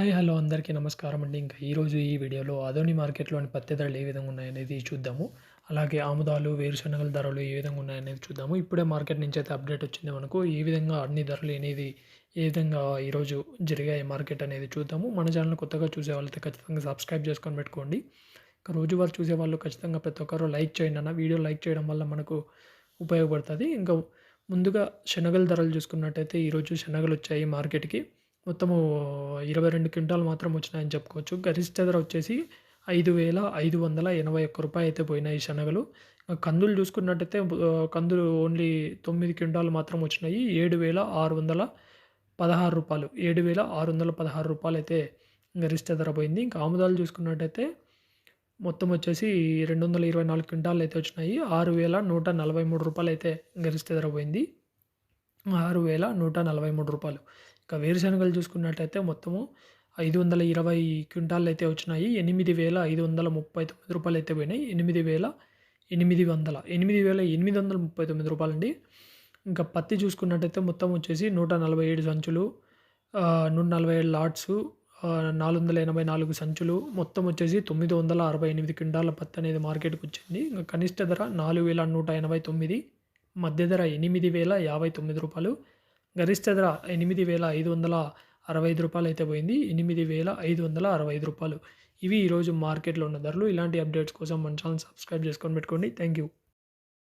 Hi hello అందరికీ నమస్కారం అండి. ఇంకా ఈరోజు ఈ వీడియోలో అదోని మార్కెట్లోని పత్తి ధరలు ఏ విధంగా ఉన్నాయనేది చూద్దాము. అలాగే ఆముదాలు వేరుశనగల ధరలు ఏ విధంగా ఉన్నాయనేది చూద్దాము. ఇప్పుడే మార్కెట్ నుంచి అయితే అప్డేట్ వచ్చింది మనకు. ఏ విధంగా అన్ని ధరలు అనేది ఏ విధంగా ఈరోజు జరిగాయి మార్కెట్ అనేది చూద్దాము. మన ఛానల్ కొత్తగా చూసే వాళ్ళైతే ఖచ్చితంగా సబ్స్క్రైబ్ చేసుకొని పెట్టుకోండి. ఇంకా రోజువారు చూసే వాళ్ళు ఖచ్చితంగా ప్రతి ఒక్కరు లైక్ చేయండి అన్న. వీడియో లైక్ చేయడం వల్ల మనకు ఉపయోగపడుతుంది. ఇంకా ముందుగా శనగల ధరలు చూసుకున్నట్టయితే ఈరోజు శనగలు వచ్చాయి మార్కెట్కి. మొత్తము ఇరవై రెండు క్వింటాలు మాత్రం వచ్చినాయని చెప్పుకోవచ్చు. గరిష్ట ధర వచ్చేసి ఐదు వేల ఐదు వందల ఎనభై ఒక్క రూపాయి అయితే పోయినాయి శనగలు. కందులు చూసుకున్నట్టయితే కందులు ఓన్లీ తొమ్మిది క్వింటాలు మాత్రం వచ్చినాయి. ఏడు వేల ఆరు వందల పదహారు రూపాయలు. ఏడు వేల ఆరు వందల పదహారు రూపాయలు అయితే గరిష్ట ధర పోయింది. ఇంకా ఆముదాలు చూసుకున్నట్టయితే మొత్తం వచ్చేసి రెండు వందల ఇరవై నాలుగు క్వింటాలు అయితే వచ్చినాయి. ఆరు వేల నూట నలభై మూడు రూపాయలు అయితే గరిష్ట ధర పోయింది. ఆరు వేల నూట నలభై మూడు రూపాయలు. ఇక వేరుశనగలు చూసుకున్నట్టయితే మొత్తము ఐదు వందల ఇరవై క్వింటాలు అయితే వచ్చినాయి. ఎనిమిది వేల ఐదు వందల ముప్పై తొమ్మిది రూపాయలు అయితే పోయినాయి. ఎనిమిది వేల ఎనిమిది వందల ఎనిమిది వేల ఎనిమిది వందల ముప్పై తొమ్మిది రూపాయలు అండి ఇంకా పత్తి చూసుకున్నట్టయితే మొత్తం వచ్చేసి నూట నలభై ఏడు సంచులు నూట నలభై ఏడు లాట్స్ నాలుగు వందల ఎనభై నాలుగు సంచులు మొత్తం వచ్చేసి తొమ్మిది వందల అరవై ఎనిమిది క్వింటాల పత్తి అనేది మార్కెట్కి వచ్చింది. ఇంకా కనిష్ట ధర నాలుగు వేల నూట ఎనభై తొమ్మిది మధ్య ధర ఎనిమిది వేల యాభై తొమ్మిది రూపాయలు. గరిష్ట ధర ఎనిమిది వేల ఐదు వందల అరవై ఐదు రూపాయలు అయితే పోయింది. ఎనిమిది వేల ఐదు వందల అరవై ఐదు రూపాయలు. ఇవి ఈరోజు మార్కెట్లో ఉన్న ధరలు. ఇలాంటి అప్డేట్స్ కోసం మన ఛానల్ సబ్స్క్రైబ్ చేసుకొని పెట్టుకోండి. Thank you